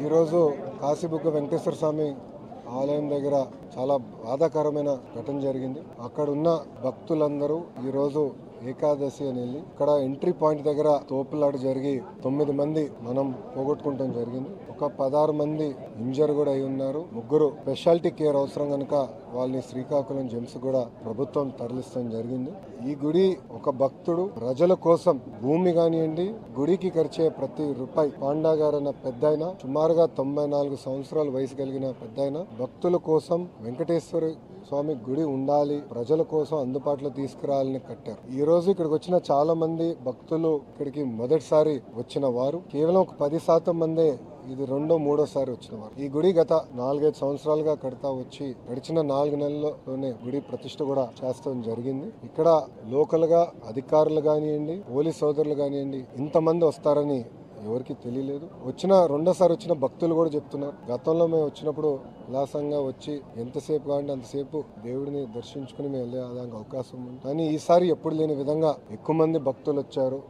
ఈరోజు కాశీబుగ్గ వెంకటేశ్వర స్వామి ఆలయం దగ్గర చాలా బాధాకరమైన ఘటన జరిగింది. అక్కడున్న భక్తులందరూ ఈరోజు ఏకాదశి అని వెళ్ళి ఇక్కడ ఎంట్రీ పాయింట్ దగ్గర తోపులాట జరిగి తొమ్మిది మంది మనం పోగొట్టుకుంటాం జరిగింది. ఒక పదహారు మంది ఇంజర్ కూడా అయి ఉన్నారు. ముగ్గురు స్పెషాలిటీ కేర్ అవసరం కనుక వాళ్ళని శ్రీకాకుళం జెమ్స్ కూడా ప్రభుత్వం తరలిస్తాం జరిగింది. ఈ గుడి ఒక భక్తుడు ప్రజల కోసం భూమి కానివ్వండి గుడికి ఖర్చే ప్రతి రూపాయి. పాండా గారు అన్న పెద్ద సుమారుగా తొంభై నాలుగు సంవత్సరాల వయసు కలిగిన పెద్ద భక్తుల కోసం వెంకటేశ్వర స్వామి గుడి ఉండాలి ప్రజల కోసం అందుబాటులో తీసుకురావాలని కట్టారు. ఈ రోజు ఇక్కడికి వచ్చిన చాలా మంది భక్తులు ఇక్కడికి మొదటిసారి వచ్చిన వారు. కేవలం ఒక పది శాతం మందే ఇది రెండో మూడోసారి వచ్చిన వారు. ఈ గుడి గత నాలుగైదు సంవత్సరాలుగా కడతా వచ్చి గడిచిన నాలుగు నెలల్లోనే గుడి ప్రతిష్ట కూడా చేస్తాం జరిగింది. ఇక్కడ లోకల్గా అధికారులు కానివ్వండి పోలీస్ సోదరులు కానివ్వండి ఇంతమంది వస్తారని ఎవరికి తెలియలేదు. వచ్చిన రెండోసారి వచ్చిన భక్తులు కూడా చెప్తున్నారు. గతంలో మేము వచ్చినప్పుడు ఉల్లాసంగా వచ్చి ఎంతసేపు కావాలంటే అంతసేపు దేవుడిని దర్శించుకుని మేము వెళ్ళే అవకాశం ఉంది. కానీ ఈసారి ఎప్పుడు లేని విధంగా ఎక్కువ మంది భక్తులు వచ్చారు.